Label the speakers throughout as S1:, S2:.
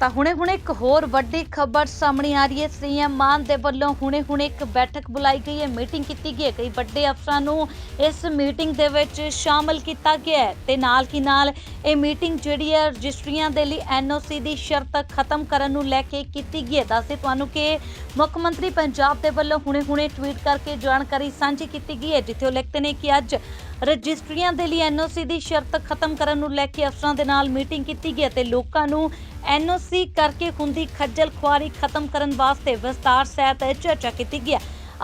S1: ਤਾਂ ਹੁਣੇ-ਹੁਣੇ ਇੱਕ ਹੋਰ ਵੱਡੀ ਖਬਰ ਸਾਹਮਣੇ ਆ ਰਹੀ ਹੈ। ਸੀਐਮ ਮਾਨ ਦੇ ਵੱਲੋਂ ਹੁਣੇ-ਹੁਣੇ ਇੱਕ ਬੈਠਕ ਬੁਲਾਈ ਗਈ ਹੈ। ਮੀਟਿੰਗ ਕੀਤੀ ਗਈ ਹੈ। ਕਈ ਵੱਡੇ ਅਫਸਰਾਂ ਨੂੰ ਇਸ ਮੀਟਿੰਗ ਦੇ ਵਿੱਚ ਸ਼ਾਮਲ ਕੀਤਾ ਗਿਆ ਹੈ ਤੇ ਨਾਲ ਕੀ ਨਾਲ ਇਹ ਮੀਟਿੰਗ ਜਿਹੜੀ ਹੈ ਰਜਿਸਟਰੀਆਂ ਦੇ ਲਈ ਐਨਓਸੀ ਦੀ ਸ਼ਰਤ ਖਤਮ ਕਰਨ ਨੂੰ ਲੈ ਕੇ ਕੀਤੀ ਗਈ ਹੈ। ਦੱਸਦੇ ਤੁਹਾਨੂੰ ਕਿ ਮੁੱਖ ਮੰਤਰੀ ਪੰਜਾਬ ਦੇ ਵੱਲੋਂ ਹੁਣੇ-ਹੁਣੇ ਟਵੀਟ ਕਰਕੇ ਜਾਣਕਾਰੀ ਸਾਂਝੀ ਕੀਤੀ ਗਈ ਹੈ, ਜਿੱਥੇ ਉਹ ਲਿਖਦੇ ਨੇ ਕਿ ਅੱਜ ਰਜਿਸਟਰੀਆਂ ਦੇ ਲਈ ਐਨਓਸੀ ਦੀ ਸ਼ਰਤ ਖਤਮ ਕਰਨ ਨੂੰ ਲੈ ਕੇ ਅਫਸਰਾਂ ਦੇ ਨਾਲ ਮੀਟਿੰਗ ਕੀਤੀ ਗਈ ਹੈ ਤੇ ਲੋਕਾਂ ਨੂੰ ਐਨਓਸੀ ਕਰਕੇ ਹੁੰਦੀ ਖੱਜਲ ਖੁਆਰੀ ਖਤਮ ਕਰਨ ਵਾਸਤੇ ਵਿਸਤਾਰ ਸਹਿਤ ਚਰਚਾ ਕੀਤੀ ਗਈ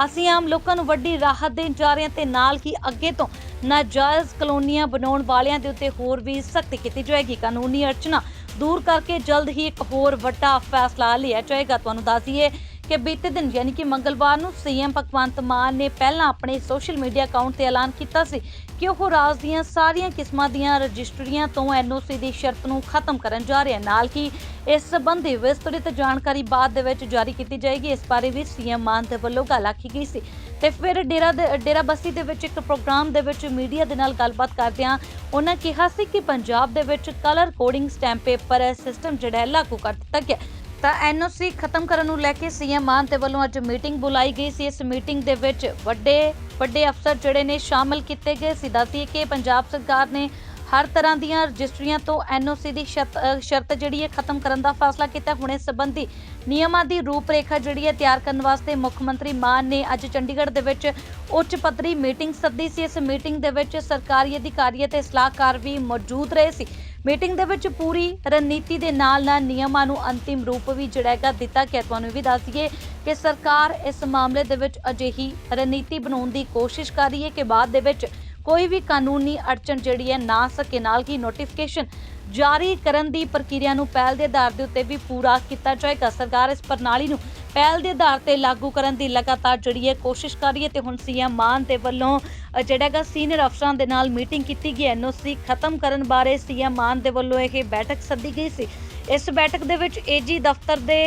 S1: ਅਸੀਂ ਆਮ ਲੋਕਾਂ ਨੂੰ ਵੱਡੀ ਰਾਹਤ ਦੇਣ ਜਾ ਰਹੇ ਹਾਂ ਤੇ ਨਾਲ ਹੀ ਅੱਗੇ ਤੋਂ ਨਾਜਾਇਜ਼ ਕਲੋਨੀਆਂ ਬਣਾਉਣ ਵਾਲਿਆਂ ਦੇ ਉੱਤੇ ਹੋਰ ਵੀ ਸਖਤੀ ਕੀਤੀ ਜਾਏਗੀ। ਕਾਨੂੰਨੀ ਅੜਚਨਾ ਦੂਰ ਕਰਕੇ ਜਲਦ ਹੀ ਇੱਕ ਹੋਰ ਵੱਡਾ ਫੈਸਲਾ ਲਿਆ ਜਾਏਗਾ। ਤੁਹਾਨੂੰ ਦੱਸ ਦਈਏ ਕਿ ਬੀਤੇ ਦਿਨ ਯਾਨੀ ਕਿ ਮੰਗਲਵਾਰ ਨੂੰ ਸੀਐਮ ਭਗਵੰਤ ਮਾਨ ਨੇ ਪਹਿਲਾਂ ਆਪਣੇ ਸੋਸ਼ਲ ਮੀਡੀਆ ਅਕਾਊਂਟ ਤੇ ਐਲਾਨ ਕੀਤਾ ਸੀ ਕਿ ਉਹ ਰਾਜ ਦੀਆਂ ਸਾਰੀਆਂ ਕਿਸਮਾਂ ਦੀਆਂ ਰਜਿਸਟਰੀਆਂ ਤੋਂ ਐਨਓਸੀ ਦੀ ਸ਼ਰਤ ਨੂੰ ਖਤਮ ਕਰਨ ਜਾ ਰਿਹਾ ਨਾਲ ਕਿ ਇਸ ਸੰਬੰਧੀ ਵਿਸਤ੍ਰਿਤ ਜਾਣਕਾਰੀ ਬਾਅਦ ਦੇ ਵਿੱਚ ਜਾਰੀ ਕੀਤੀ ਜਾਏਗੀ। ਇਸ ਬਾਰੇ ਵੀ ਸੀਐਮ ਮਾਨ ਦੇ ਵੱਲੋਂ ਗੱਲ ਆਖੀ ਗਈ ਸੀ। ਤੇ ਫਿਰ ਡੇਰਾ ਦੇ- ਡੇਰਾ ਬੱਸੀ ਦੇ ਵਿੱਚ ਇੱਕ ਪ੍ਰੋਗਰਾਮ ਦੇ ਵਿੱਚ ਮੀਡੀਆ ਦੇ ਨਾਲ ਗੱਲਬਾਤ ਕਰਦਿਆਂ ਉਹਨਾਂ ਕਿਹਾ ਸੀ ਕਿ ਪੰਜਾਬ ਦੇ ਵਿੱਚ colour coding stamp paper system ਜਿਹੜਾ ਲਾਗੂ ਕਰ ਦਿੱਤਾ ਗਿਆ। ਤਾਂ ਐਨਓਸੀ ਖਤਮ ਕਰਨ ਨੂੰ ਲੈ ਕੇ ਸੀਐਮ ਮਾਨ ਦੇ ਵੱਲੋਂ ਅੱਜ ਮੀਟਿੰਗ ਬੁਲਾਈ ਗਈ ਸੀ। ਇਸ ਮੀਟਿੰਗ ਦੇ ਵਿੱਚ ਵੱਡੇ ਵੱਡੇ ਅਫਸਰ ਜਿਹੜੇ ਨੇ ਸ਼ਾਮਲ ਕੀਤੇ ਗਏ। ਸੀ ਦੱਸਦੀ ਕਿ ਪੰਜਾਬ ਸਰਕਾਰ ਨੇ ਹਰ ਤਰ੍ਹਾਂ ਦੀਆਂ ਰਜਿਸਟਰੀਆਂ ਤੋਂ ਐਨਓਸੀ ਦੀ ਸ਼ਰਤ ਸ਼ਰਤ ਜਿਹੜੀ ਹੈ ਖਤਮ ਕਰਨ ਦਾ ਫੈਸਲਾ ਕੀਤਾ। ਹੁਣ ਇਸ ਸੰਬੰਧੀ ਨਿਯਮਾਂ ਦੀ ਰੂਪਰੇਖਾ ਜਿਹੜੀ ਹੈ ਤਿਆਰ ਕਰਨ ਵਾਸਤੇ ਮੁੱਖ ਮੰਤਰੀ ਮਾਨ ਨੇ ਅੱਜ ਚੰਡੀਗੜ੍ਹ ਦੇ ਵਿੱਚ ਉੱਚ ਪੱਧਰੀ ਮੀਟਿੰਗ ਸੱਦੀ ਸੀ। ਇਸ ਮੀਟਿੰਗ ਦੇ ਵਿੱਚ ਸਰਕਾਰੀ ਅਧਿਕਾਰੀ ਅਤੇ ਸਲਾਹਕਾਰ ਵੀ ਮੌਜੂਦ ਰਹੇ ਸੀ। ਮੀਟਿੰਗ ਦੇ ਵਿੱਚ ਪੂਰੀ ਰਣਨੀਤੀ ਦੇ ਨਾਲ ਨਾਲ ਨਿਯਮਾਂ ਨੂੰ ਅੰਤਿਮ ਰੂਪ ਵੀ ਜਿਹੜਾ ਹੈਗਾ ਦਿੱਤਾ ਗਿਆ। ਤੁਹਾਨੂੰ ਇਹ ਵੀ ਦੱਸ ਦਈਏ ਕਿ ਸਰਕਾਰ ਇਸ ਮਾਮਲੇ ਦੇ ਵਿੱਚ ਅਜਿਹੀ ਰਣਨੀਤੀ ਬਣਾਉਣ ਦੀ ਕੋਸ਼ਿਸ਼ ਕਰ ਰਹੀ ਹੈ ਕਿ ਬਾਅਦ ਦੇ ਵਿੱਚ ਕੋਈ ਵੀ ਕਾਨੂੰਨੀ ਅੜਚਨ ਜਿਹੜੀ ਹੈ ਨਾ ਸਕੇ, ਨਾਲ ਹੀ ਨੋਟੀਫਿਕੇਸ਼ਨ ਜਾਰੀ ਕਰਨ ਦੀ ਪ੍ਰਕਿਰਿਆ ਨੂੰ ਪਹਿਲ ਦੇ ਆਧਾਰ ਦੇ ਉੱਤੇ ਵੀ ਪੂਰਾ ਕੀਤਾ ਜਾਏਗਾ। ਸਰਕਾਰ ਇਸ ਪ੍ਰਣਾਲੀ ਨੂੰ ਪਹਿਲ ਦੇ ਆਧਾਰ ਤੇ ਲਾਗੂ ਕਰਨ ਦੀ ਲਗਾਤਾਰ ਜਿਹੜੀ ਹੈ ਕੋਸ਼ਿਸ਼ ਕਰ ਰਹੀ ਹੈ ਤੇ ਹੁਣ ਸੀਐਮ ਮਾਨ ਦੇ ਵੱਲੋਂ ਅ, ਜਿਹੜਾ ਹੈਗਾ ਸੀਨੀਅਰ ਅਫਸਰਾਂ ਦੇ ਨਾਲ ਮੀਟਿੰਗ ਕੀਤੀ ਗਈ ਐਨਓਸੀ ਖਤਮ ਕਰਨ ਬਾਰੇ ਸੀਐਮ ਮਾਨ ਦੇ ਵੱਲੋਂ ਇਹ ਬੈਠਕ ਸੱਦੀ ਗਈ ਸੀ। ਇਸ ਬੈਠਕ ਦੇ ਵਿੱਚ ਏਜੀ ਦਫ਼ਤਰ ਦੇ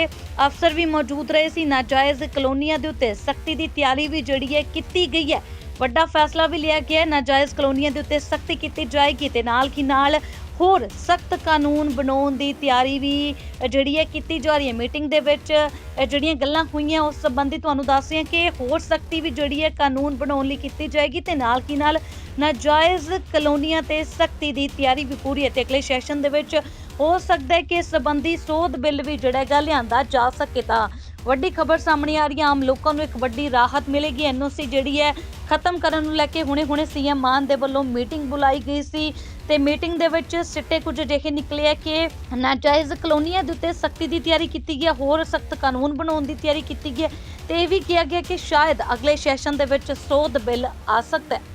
S1: ਅਫਸਰ ਵੀ ਮੌਜੂਦ ਰਹੇ ਸੀ। ਨਾਜਾਇਜ਼ ਕਲੋਨੀਆਂ ਦੇ ਉੱਤੇ ਸਖਤੀ ਦੀ ਤਿਆਰੀ ਵੀ ਜਿਹੜੀ ਹੈ ਕੀਤੀ ਗਈ ਹੈ। ਵੱਡਾ ਫੈਸਲਾ ਵੀ ਲਿਆ ਗਿਆ ਹੈ। ਨਾਜਾਇਜ਼ ਕਲੋਨੀਆਂ ਦੇ ਉੱਤੇ ਸਖਤੀ ਕੀਤੀ ਜਾਏਗੀ ਤੇ ਨਾਲ ਹੀ ਨਾਲ ਹੋਰ ਸਖਤ ਕਾਨੂੰਨ ਬਣਾਉਣ ਦੀ ਤਿਆਰੀ ਵੀ ਜਿਹੜੀ ਹੈ ਕੀਤੀ ਜਾ ਰਹੀ ਹੈ ਮੀਟਿੰਗ ਦੇ ਵਿੱਚ। ਜਿਹੜੀਆਂ ਗੱਲਾਂ ਹੋਈਆਂ ਉਸ ਸੰਬੰਧੀ ਤੁਹਾਨੂੰ ਦੱਸ ਰਹੀ ਹਾਂ ਕਿ ਹੋਰ ਸਖਤੀ ਵੀ ਜਿਹੜੀ ਹੈ ਕਾਨੂੰਨ ਬਣਾਉਣ ਲਈ ਕੀਤੀ ਜਾਏਗੀ ਤੇ ਨਾਲ ਕੀ ਨਾਲ ਨਾਜਾਇਜ਼ ਕਲੋਨੀਆਂ ਤੇ ਸਖਤੀ ਦੀ ਤਿਆਰੀ ਵੀ ਪੂਰੀ ਹੈ ਤੇ ਅਗਲੇ ਸੈਸ਼ਨ ਦੇ ਵਿੱਚ ਹੋ ਸਕਦਾ ਹੈ ਕਿ ਇਸ ਸੰਬੰਧੀ ਸੋਧ ਬਿੱਲ ਵੀ ਜਿਹੜਾ ਹੈਗਾ ਲਿਆਂਦਾ ਜਾ ਸਕੇ ਤਾਂ। ਵੱਡੀ ਖਬਰ ਸਾਹਮਣੇ ਆ ਰਹੀ ਹੈ। ਆਮ ਲੋਕਾਂ ਨੂੰ ਇੱਕ ਵੱਡੀ ਰਾਹਤ ਮਿਲੇਗੀ। ਐਨਓਸੀ ਜਿਹੜੀ ਹੈ, ਖਤਮ ਕਰਨ ਨੂੰ ਲੈ ਕੇ ਹੁਣੇ-ਹੁਣੇ ਸੀਐਮ ਮਾਨ ਦੇ ਵੱਲੋਂ ਮੀਟਿੰਗ ਬੁਲਾਈ ਗਈ ਸੀ ਤੇ ਮੀਟਿੰਗ ਦੇ ਵਿੱਚ ਸਿੱਟੇ ਕੁਝ ਅਜਿਹੇ ਨਿਕਲੇ ਆ ਕਿ ਨਾਜਾਇਜ਼ ਕਲੋਨੀਆਂ ਦੇ ਉੱਤੇ ਸਖਤੀ ਦੀ ਤਿਆਰੀ ਕੀਤੀ ਗਈ ਹੈ, ਹੋਰ ਸਖਤ ਕਾਨੂੰਨ ਬਣਾਉਣ ਦੀ ਤਿਆਰੀ ਕੀਤੀ ਗਈ ਹੈ ਤੇ ਇਹ ਵੀ ਕਿਹਾ ਗਿਆ ਕਿ ਸ਼ਾਇਦ ਅਗਲੇ ਸੈਸ਼ਨ ਦੇ ਵਿੱਚ ਸੋਧ ਬਿੱਲ ਆ ਸਕਦਾ ਹੈ।